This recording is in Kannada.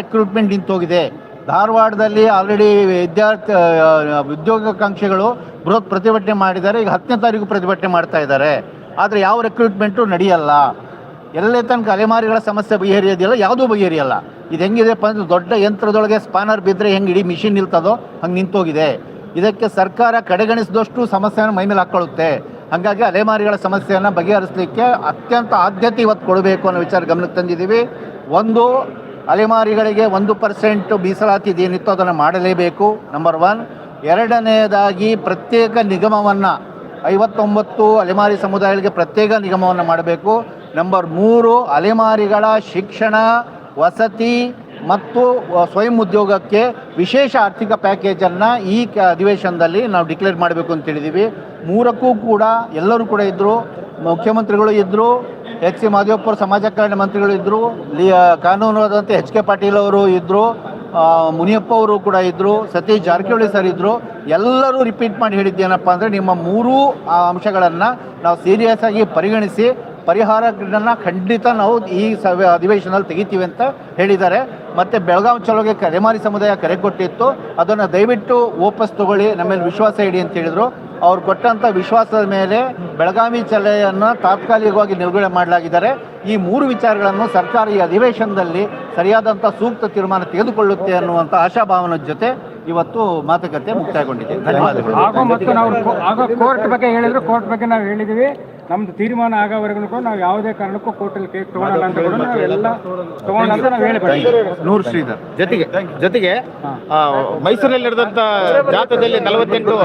ರಿಕ್ರೂಟ್ಮೆಂಟ್ ನಿಂತೋಗಿದೆ. ಧಾರವಾಡದಲ್ಲಿ ಆಲ್ರೆಡಿ ವಿದ್ಯಾರ್ಥಿ ಉದ್ಯೋಗಾಕಾಂಕ್ಷಿಗಳು ಬೃಹತ್ ಪ್ರತಿಭಟನೆ ಮಾಡಿದ್ದಾರೆ. ಈಗ ಹತ್ತನೇ ತಾರೀಕು ಪ್ರತಿಭಟನೆ ಮಾಡ್ತಾ ಇದ್ದಾರೆ. ಆದರೆ ಯಾವ ರೆಕ್ರೂಟ್ಮೆಂಟು ನಡೆಯಲ್ಲ. ಎಲ್ಲೇ ತನಕ ಅಲೆಮಾರಿಗಳ ಸಮಸ್ಯೆ ಬಗೆಹರಿಯೋದಿಲ್ಲ, ಯಾವುದೂ ಬಗೆಹರಿಯಲ್ಲ. ಇದು ಹೆಂಗಿದೆಪ್ಪ ಅಂದ್ರೆ ದೊಡ್ಡ ಯಂತ್ರದೊಳಗೆ ಸ್ಪಾನರ್ ಬಿದ್ದರೆ ಹೆಂಗೆ ಇಡೀ ಮಿಷಿನ್ ನಿಲ್ತದೋ, ಹಂಗೆ ನಿಂತೋಗಿದೆ. ಇದಕ್ಕೆ ಸರ್ಕಾರ ಕಡೆಗಣಿಸಿದಷ್ಟು ಸಮಸ್ಯೆಯನ್ನು ಮೈಮೇಲೆ ಹಾಕ್ಕೊಳ್ಳುತ್ತೆ ಹಾಗಾಗಿ ಅಲೆಮಾರಿಗಳ ಸಮಸ್ಯೆಯನ್ನು ಬಗೆಹರಿಸಲಿಕ್ಕೆ ಅತ್ಯಂತ ಆದ್ಯತೆ ಇವತ್ತು ಕೊಡಬೇಕು ಅನ್ನೋ ವಿಚಾರ ಗಮನಕ್ಕೆ ತಂದಿದ್ದೀವಿ. ಒಂದು ಅಲೆಮಾರಿಗಳಿಗೆ ಒಂದು ಪರ್ಸೆಂಟ್ ಮೀಸಲಾತಿ ಏನಿತ್ತು ಅದನ್ನು ಮಾಡಲೇಬೇಕು. ನಂಬರ್ ಒನ್ ಎರಡನೆಯದಾಗಿ ಪ್ರತ್ಯೇಕ ನಿಗಮವನ್ನು ಐವತ್ತೊಂಬತ್ತು ಅಲೆಮಾರಿ ಸಮುದಾಯಗಳಿಗೆ ಪ್ರತ್ಯೇಕ ನಿಗಮವನ್ನು ಮಾಡಬೇಕು. ನಂಬರ್ ಮೂರು. ಅಲೆಮಾರಿಗಳ ಶಿಕ್ಷಣ, ವಸತಿ ಮತ್ತು ಸ್ವಯಂ ಉದ್ಯೋಗಕ್ಕೆ ವಿಶೇಷ ಆರ್ಥಿಕ ಪ್ಯಾಕೇಜನ್ನು ಈ ಅಧಿವೇಶನದಲ್ಲಿ ನಾವು ಡಿಕ್ಲೇರ್ ಮಾಡಬೇಕು ಅಂತ ಹೇಳಿದ್ದೀವಿ ಮೂರಕ್ಕೂ ಕೂಡ ಎಲ್ಲರೂ ಕೂಡ ಇದ್ದರು ಮುಖ್ಯಮಂತ್ರಿಗಳು ಇದ್ದರು ಎಚ್ ಸಿ ಮಾದೇವಪ್ಪರು ಸಮಾಜ ಕಲ್ಯಾಣ ಮಂತ್ರಿಗಳು ಇದ್ದರು ಲಿ ಕಾನೂನಾದಂತೆ ಎಚ್ ಕೆ ಪಾಟೀಲ್ ಅವರು ಇದ್ದರು ಮುನಿಯಪ್ಪ ಅವರು ಕೂಡ ಇದ್ದರು ಸತೀಶ್ ಜಾರಕಿಹೊಳಿ ಸರ್ ಇದ್ದರು ಎಲ್ಲರೂ ರಿಪೀಟ್ ಮಾಡಿ ಹೇಳಿದ್ದೇನಪ್ಪ ಅಂದರೆ ನಿಮ್ಮ ಮೂರೂ ಅಂಶಗಳನ್ನು ನಾವು ಸೀರಿಯಸ್ ಆಗಿ ಪರಿಗಣಿಸಿ ಪರಿಹಾರಗಳನ್ನ ಖಂಡಿತ ನಾವು ಈ ಸಭೆ ಅಧಿವೇಶನದಲ್ಲಿ ತೆಗಿತೀವಿ ಅಂತ ಹೇಳಿದ್ದಾರೆ. ಮತ್ತು ಬೆಳಗಾವಿ ಚಲೋಗೆ ಕರೆಮಾರಿ ಸಮುದಾಯ ಕರೆ ಕೊಟ್ಟಿತ್ತು. ಅದನ್ನು ದಯವಿಟ್ಟು ವಾಪಸ್ ತಗೊಳ್ಳಿ, ನಮ್ಮ ಮೇಲೆ ವಿಶ್ವಾಸ ಇಡಿ ಅಂತ ಹೇಳಿದರು. ಅವ್ರು ಕೊಟ್ಟಂಥ ವಿಶ್ವಾಸದ ಮೇಲೆ ಬೆಳಗಾವಿ ಚಲೆಯನ್ನು ತಾತ್ಕಾಲಿಕವಾಗಿ ನಿರ್ಗಡೆ ಮಾಡಲಾಗಿದ್ದಾರೆ. ಈ ಮೂರು ವಿಚಾರಗಳನ್ನು ಸರ್ಕಾರ ಈ ಅಧಿವೇಶನದಲ್ಲಿ ಸರಿಯಾದಂಥ ಸೂಕ್ತ ತೀರ್ಮಾನ ತೆಗೆದುಕೊಳ್ಳುತ್ತೆ ಅನ್ನುವಂಥ ಆಶಾಭಾವನ ಜೊತೆ ಇವತ್ತು ಮಾತುಕತೆ ಮುಕ್ತಾಯಗೊಂಡಿದೆ. ಧನ್ಯವಾದಗಳು. ಕೋರ್ಟ್ ಬಗ್ಗೆ ಹೇಳಿದ್ರು ಕೋರ್ಟ್ ಬಗ್ಗೆ ನಾವು ಹೇಳಿದೀವಿ. ನಮ್ದು ತೀರ್ಮಾನ ಆಗೋವರೆಗೂ ಕೂಡ ನಾವು ಯಾವುದೇ ಕಾರಣಕ್ಕೂ ಕೋರ್ಟಲ್ಲಿ ಕೇಸ್ ತಗೊಳ್ಳಲ್ಲ ಅಂತ ಕೂಡ ನಾವು ಎಲ್ಲ ತಗೊಳ್ಳಲ್ಲ ಅಂತ ನಾವು ಹೇಳಬೇಕು. ನೂರು ಶ್ರೀಧರ್. ಜೊತೆಗೆ ಜೊತೆಗೆ ಆ, ಮೈಸೂರಲ್ಲಿ ನಡೆದಂತ ಜಾಥಾದಲ್ಲಿ ನಲವತ್ತೆಂಟು